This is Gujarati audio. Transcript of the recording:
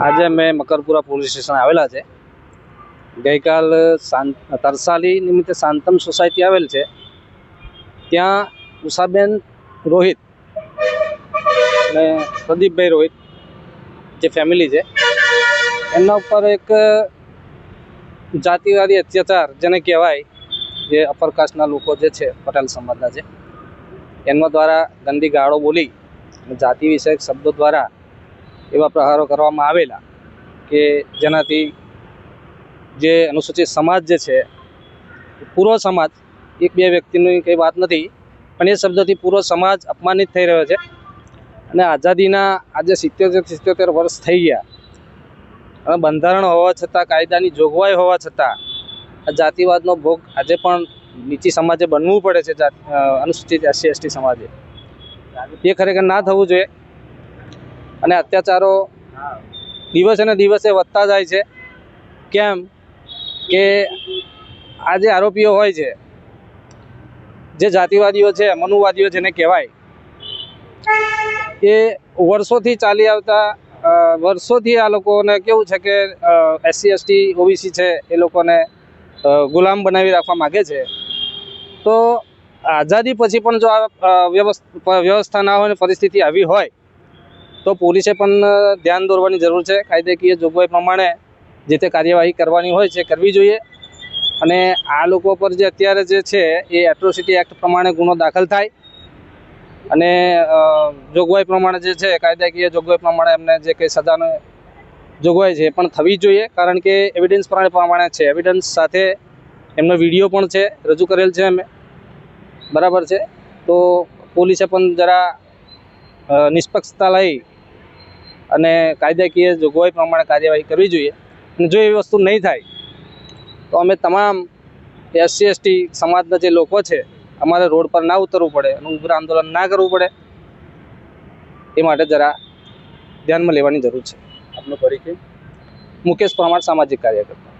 આજે અમે મકરપુરા પોલીસ સ્ટેશન આવેલા છે. ગઈકાલ તરસાલી નિમિત્તે શાંતમ સોસાયટી આવેલ છે. ત્યાં ઉષાબેન રોહિત અને પ્રદીપભાઈ રોહિત, જે ફેમિલી છે, એમના ઉપર એક જાતિવાદી અત્યાચાર જેને કહેવાય, જે અપર કાસ્ટના લોકો જે છે, પટેલ સમાજના છે, એમના દ્વારા ગંદી ગાળો બોલી અને જાતિ વિષયક શબ્દો દ્વારા એવા પ્રહારો કરવામાં આવેલા કે જેનાથી જે અનુસૂચિત સમાજ જે છે પૂરો સમાજ, એક બે વ્યક્તિની કંઈ વાત નથી, પણ એ શબ્દથી પૂરો સમાજ અપમાનિત થઈ રહ્યો છે અને આઝાદીના આજે સિત્યોતેર સિત્યોતેર વર્ષ થઈ ગયા. અને બંધારણ હોવા છતાં, કાયદાની જોગવાઈ હોવા છતાં, આ જાતિવાદનો ભોગ આજે પણ નીચી સમાજે બનવું પડે છે અનુસૂચિત એસસી, એસટી સમાજે. એ ખરેખર ના થવું જોઈએ. અને અત્યાચારો દિવસે ને દિવસે વધતા જાય છે. કેમ કે આ જે આરોપીઓ હોય છે, જે જાતિવાદીઓ છે, મનુવાદીઓ જેને કહેવાય, એ વર્ષોથી ચાલી આવતા વર્ષોથી આ લોકોને કેવું છે કે એસસી, એસટી, ઓબીસી છે, એ લોકોને ગુલામ બનાવી રાખવા માગે છે. તો આઝાદી પછી પણ જો આ વ્યવસ્થા ના હોય ને પરિસ્થિતિ આવી હોય તો પોલીસે પણ ધ્યાન દોરવાની જરૂર છે. કાયદાકીય જોગવાઈ પ્રમાણે જે તે કાર્યવાહી કરવાની હોય છે, કરવી જોઈએ. અને આ લોકો પર જે અત્યારે જે છે, એ એટ્રોસિટી એક્ટ પ્રમાણે ગુનો દાખલ થાય. અને જોગવાઈ પ્રમાણે જે છે, કાયદાકીય જોગવાઈ પ્રમાણે એમને જે કંઈ સજાનો જોગવાઈ છે પણ થવી જોઈએ. કારણ કે એવિડન્સ પ્રમાણે છે. એવિડન્સ સાથે એમનો વીડિયો પણ છે, રજૂ કરેલ છે અમે બરાબર છે? તો પોલીસે પણ જરા નિષ્પક્ષતા લઈ અને કાયદાકીય જોગવાઈ પ્રમાણે કાર્યવાહી કરવી જોઈએ અને જો એવી વસ્તુ નહીં થાય, તો અમે તમામ એસસી, એસટી સમાજના જે લોકો છે, અમારે રોડ પર ના ઉતરવું પડે અને ઉગ્ર આંદોલન ના કરવું પડે. એ માટે જરા ધ્યાનમાં લેવાની જરૂર છે. આપનો પરિચય. મુકેશ પરમાર, સામાજિક કાર્યકર્તા.